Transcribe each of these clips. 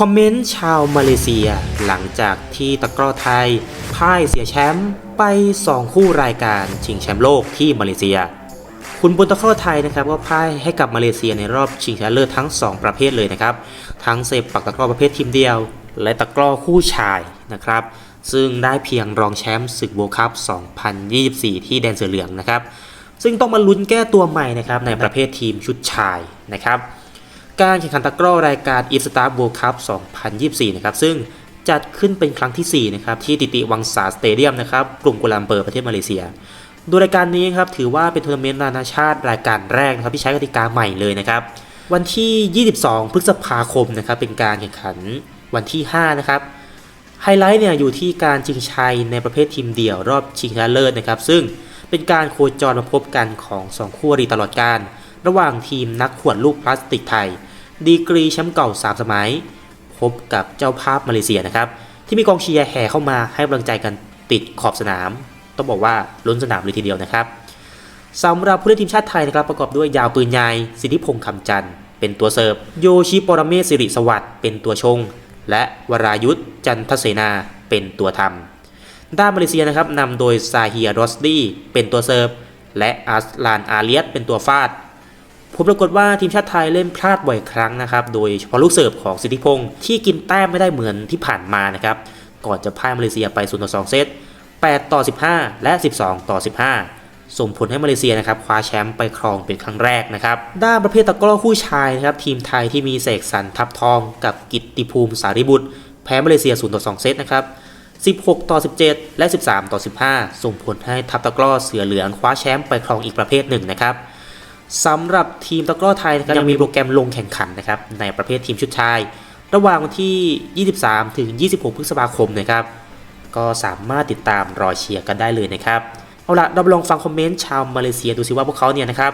คอมเมนต์ชาวมาเลเซีย หลังจากที่ตะกร้อไทยพ่ายเสียแชมป์ไป 2 คู่รายการชิงแชมป์โลกที่มาเลเซีย คุณบุญตะกร้อไทยนะครับก็พ่ายให้กับมาเลเซียในรอบชิงชนะเลิศทั้ง 2 ประเภทเลยนะครับ ทั้งเซปักตะกร้อประเภททีมเดียว และตะกร้อคู่ชายนะครับ ซึ่งได้เพียงรองแชมป์ศึกโวลคัพ 2024 ที่แดนเสือเหลืองนะครับ ซึ่งต้องมาลุ้นแก้ตัวใหม่นะครับในประเภททีมชุดชายนะครับ การแข่งขันตะกร้อรายการ e s t a r World Cup 2024 นะครับ ซึ่งจัดขึ้นเป็นครั้งที่ 4 นะครับ ที่ติติวังสาสเตเดียมนะครับ กรุงกัวลาลัมเปอร์ประเทศมาเลเซีย โดยรายการนี้ครับถือว่าเป็นทัวร์นาเมนต์นานาชาติรายการแรกนะครับที่ใช้กติกาใหม่เลยนะครับ วันที่ 22 พฤษภาคมนะครับเป็นการแข่งขันวันที่ 5 นะครับไฮไลท์เนี่ยอยู่ที่การชิงชัยในประเภททีมเดี่ยวรอบชิงชนะเลิศนะครับ ซึ่งเป็นการโคจรมาพบกันของ 2 คู่อรีตลอดการ ระหว่างทีมนักขวดลูกพลาสติกไทย ดีกรีแชมป์เก่า 3 สมัย พบกับเจ้าภาพมาเลเซียนะครับ ที่มีกองเชียร์แห่เข้ามาให้กำลังใจกันติดขอบสนาม ต้องบอกว่าล้นสนามเลยทีเดียวนะครับสำหรับผู้เล่นทีมชาติไทยนะครับประกอบด้วยยาวปืนใหญ่สิทธิพงษ์คำจันทร์เป็นตัวเสิร์ฟโยชิปรเมศสิริสวัสดิ์เป็นตัวชง และวรายุทธจันทเสนาเป็นตัวทำด้านมาเลเซียนะครับนำโดยซาเฮียรอสตี้เป็นตัวเสิร์ฟและอาสลานอาเลียสเป็นตัวฟาด ผมปรากฏว่าทีมชาติไทยเล่นพลาดบ่อยครั้งนะครับ โดยเฉพาะลูกเสิร์ฟของสิทธิพงศ์ที่กินแต้มไม่ได้เหมือนที่ผ่านมานะครับ ก่อนจะพ่ายมาเลเซียไป0ต่อ2เซต8ต่อ15 และ 12 ต่อ 15 ส่งผลให้มาเลเซียนะครับคว้าแชมป์ไปครองเป็นครั้งแรกนะครับ ด้านประเภทตะกร้อคู่ชายนะครับทีมไทยที่มีเสกสรรทับทอง กับกิตติภูมิสารีบุตร แพ้มาเลเซีย0ต่อ2เซตนะครับ16 ต่อ 17 และ 13 ต่อ 15 ส่งผลให้ทัพตะกร้อเสือเหลืองคว้าแชมป์ไปครองอีกประเภทหนึ่งนะครับ สำหรับทีมตะกร้อไทยนะครับยังมีโปรแกรมลงแข่งขันนะครับในประเภททีมชุดชาย ระหว่างวันที่ 23 ถึง 26 พฤษภาคมนะครับ ก็สามารถติดตามรอเชียร์กันได้เลยนะครับ เอาละเราไปลองฟังคอมเมนต์ชาวมาเลเซียดูสิว่าพวกเขาเนี่ยนะครับ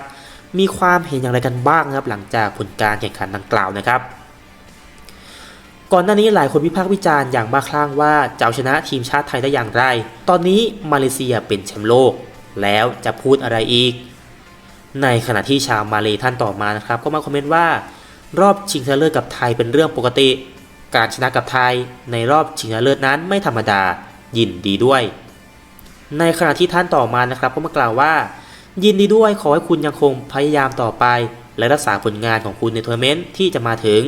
มีความเห็นอย่างไรกันบ้างนะครับหลังจากผลการแข่งขันดังกล่าวนะครับ ก่อนหน้านี้หลายคนวิพากษ์วิจารณ์อย่างบ้าคลั่งว่าจะเอาชนะทีมชาติไทยได้อย่างไร ตอนนี้มาเลเซียเป็นแชมป์โลก แล้วจะพูดอะไรอีก ในขณะที่ชาวมาเลท่านต่อมานะครับ ก็มาคอมเมนต์ว่ารอบชิงชนะเลิศกับไทยเป็นเรื่องปกติ การชนะกับไทยในรอบชิงชนะเลิศนั้นไม่ธรรมดายินดีด้วย ในขณะที่ท่านต่อมานะครับก็มากล่าวว่า ยินดีด้วยขอให้คุณยังคงพยายามต่อไป และรักษาผลงานของคุณในทัวร์เมนต์ที่จะมาถึง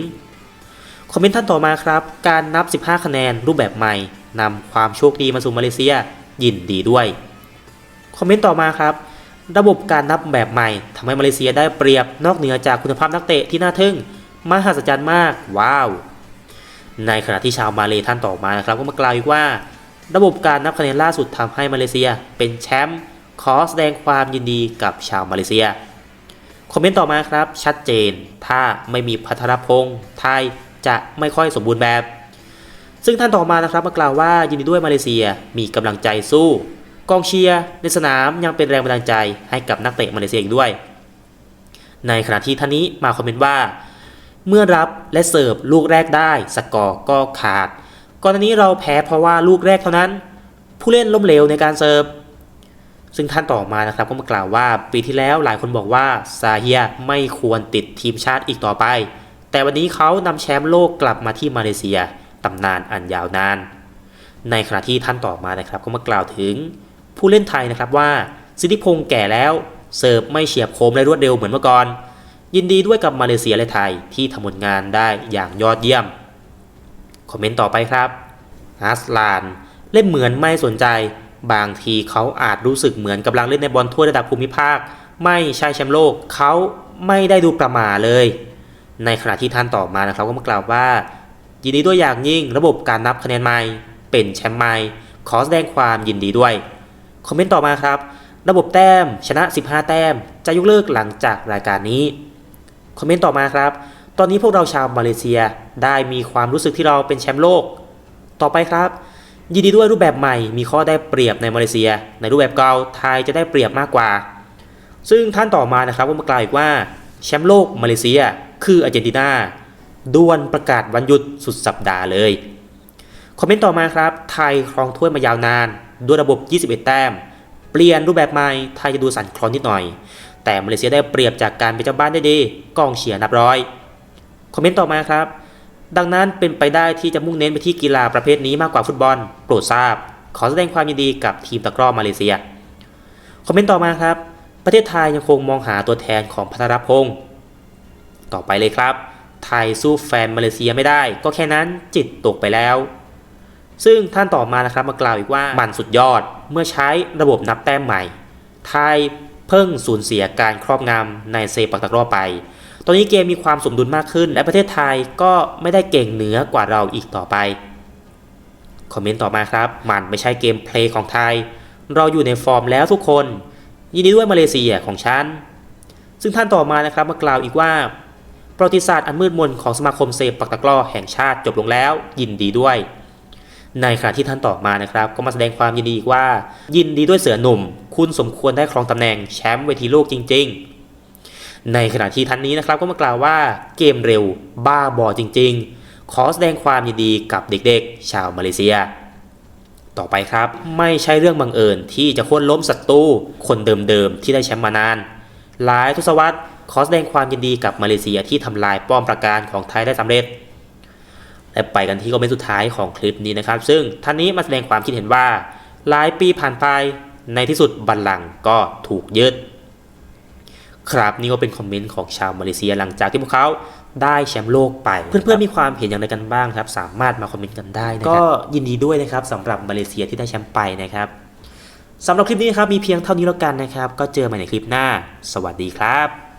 คอมเมนต์ท่านต่อมาครับ การนับ 15 คะแนนรูปแบบใหม่นำความโชคดีมาสู่มาเลเซีย ยินดีด้วย คอมเมนต์ต่อมาครับ ระบบการนับแบบใหม่ทำให้มาเลเซียได้เปรียบนอกเหนือจากคุณภาพนักเตะที่น่าทึ่งมหัศจรรย์มาก ว้าว ในขณะที่ชาวมาเลท่านต่อมานะครับก็มากล่าวอีกว่า ระบบการนับคะแนนล่าสุดทำให้มาเลเซียเป็นแชมป์ขอแสดงความยินดีกับชาวมาเลเซีย คอมเมนต์ต่อมาครับ ชัดเจน ถ้าไม่มีพัทรพงษ์ไทยจะไม่ค่อยสมบูรณ์แบบ ซึ่งท่านต่อมานะครับมากล่าวว่ายินดีด้วยมาเลเซียมีกำลังใจสู้ กองเชียร์ในสนามยังเป็นแรงบันดาลใจให้กับนักเตะมาเลเซียอีกด้วย ในขณะที่ท่านนี้มาคอมเมนต์ว่า เมื่อรับและเสิร์ฟลูกแรกได้สกอร์ก็ขาด ก่อนหน้านี้เราแพ้เพราะว่าลูกแรกเท่านั้น ผู้เล่นล้มเหลวในการเสิร์ฟซึ่งท่านต่อมานะครับก็มากล่าวว่าปีที่แล้วหลายคนบอกว่าซาเฮียไม่ควรติดทีมชาติอีกต่อไป แต่วันนี้เขานำแชมป์โลกกลับมาที่มาเลเซียตำนานอันยาวนาน ในขณะที่ท่านต่อมานะครับก็มากล่าวถึง ผู้เล่นไทยนะครับว่าสิทธิพงษ์แก่แล้วเสิร์ฟไม่เฉียบคมและรวดเร็วเหมือนเมื่อก่อน ยินดีด้วยกับมาเลเซียและไทยที่ทำผลงานได้อย่างยอดเยี่ยม คอมเมนต์ต่อไปครับฮัสลานเล่นเหมือนไม่สนใจ บางทีเขาอาจรู้สึกเหมือนกำลังเล่นในบอลถ้วยระดับภูมิภาค ไม่ใช่แชมป์โลกเขาไม่ได้ดูประมาเลย ในขณะที่ท่านต่อมานะครับก็มากล่าวว่า ยินดีด้วยอย่างยิ่งระบบการนับคะแนนใหม่ เป็นแชมป์ใหม่ขอแสดงความยินดีด้วย คอมเมนต์ต่อมาครับ ระบบแต้มชนะ 15 แต้ม จะยกเลิกหลังจากรายการนี้ คอมเมนต์ต่อมาครับ ตอนนี้พวกเราชาวมาเลเซียได้มีความรู้สึกที่เราเป็นแชมป์โลก ต่อไปครับ ยินดีด้วยรูปแบบใหม่ มีข้อได้เปรียบในมาเลเซีย ในรูปแบบเก่าไทยจะได้เปรียบมากกว่า ซึ่งท่านต่อมานะครับก็มากล่าวอีกว่าแชมป์โลกมาเลเซีย คืออาร์เจนตินาด่วนประกาศวันหยุดสุดสัปดาห์เลย คอมเมนต์ต่อมาครับ ไทยครองถ้วยมายาวนาน ด้วยระบบ 21 แต้ม เปลี่ยนรูปแบบใหม่ไทยจะดูสั่นคลอนนิดหน่อย แต่มาเลเซียได้เปรียบจากการเป็นเจ้าบ้านได้ดีกองเชียร์นับร้อย คอมเมนต์ต่อมาครับ ดังนั้นเป็นไปได้ที่จะมุ่งเน้นไปที่กีฬาประเภทนี้มากกว่าฟุตบอล โปรดทราบ ขอแสดงความยินดีกับทีมตะกร้อมาเลเซีย คอมเมนต์ต่อมาครับ ประเทศไทยยังคงมองหาตัวแทนของพัทรพงศ์ต่อไปเลยครับ ไทยสู้แฟนมาเลเซียไม่ได้ ก็แค่นั้นจิตตกไปแล้ว ซึ่งท่านต่อมานะครับมากล่าวอีกว่ามันสุดยอดเมื่อใช้ระบบนับแต้มใหม่ ไทยเพิ่งสูญเสียการครอบงำในเซปักตะกร้อไป ตอนนี้เกมมีความสมดุลมากขึ้น และประเทศไทยก็ไม่ได้เก่งเหนือกว่าเราอีกต่อไป คอมเมนต์ต่อมาครับ มันไม่ใช่เกมเพลย์ของไทย เราอยู่ในฟอร์มแล้วทุกคน ยินดีด้วยมาเลเซียของฉัน ซึ่งท่านต่อมานะครับมากล่าวอีกว่าประวัติศาสตร์อันมืดมนของสมาคมเซปักตะกร้อแห่งชาติจบลงแล้ว ยินดีด้วย ในขณะที่ท่านต่อมานะครับ ก็มาแสดงความยินดีอีกว่า ยินดีด้วยเสือหนุ่ม คุณสมควรได้ครองตำแหน่งแชมป์เวทีโลกจริง ๆ ในขณะที่ท่านนี้นะครับก็มากล่าวว่าเกมเร็ว บ้าบอจริง ๆ ขอแสดงความยินดีกับเด็กๆ ชาวมาเลเซีย ต่อไปครับ ไม่ใช่เรื่องบังเอิญที่จะโค่นล้มศัตรูคนเดิมๆที่ได้แชมป์มานาน หลายทศวรรษขอแสดงความยินดีกับมาเลเซียที่ทำลายป้อมปราการของไทยได้สำเร็จ และไปกันที่คอมเมนต์สุดท้ายของคลิปนี้นะครับ ซึ่งท่านนี้มาแสดงความคิดเห็นว่า หลายปีผ่านไปในที่สุดบัลลังก์ก็ถูกยึดครับนี่ก็เป็นคอมเมนต์ของชาวมาเลเซียหลังจากที่พวกเขาได้แชมป์โลกไป เพื่อนๆมีความเห็นอย่างไรกันบ้างครับ สามารถมาคอมเมนต์กันได้นะครับก็ยินดีด้วยนะครับสำหรับมาเลเซียที่ได้แชมป์ไปนะครับสำหรับคลิปนี้นครับมีเพียงเท่านี้แล้วกันนะครับ ก็เจอกันใหม่ในคลิปหน้า สวัสดีครับ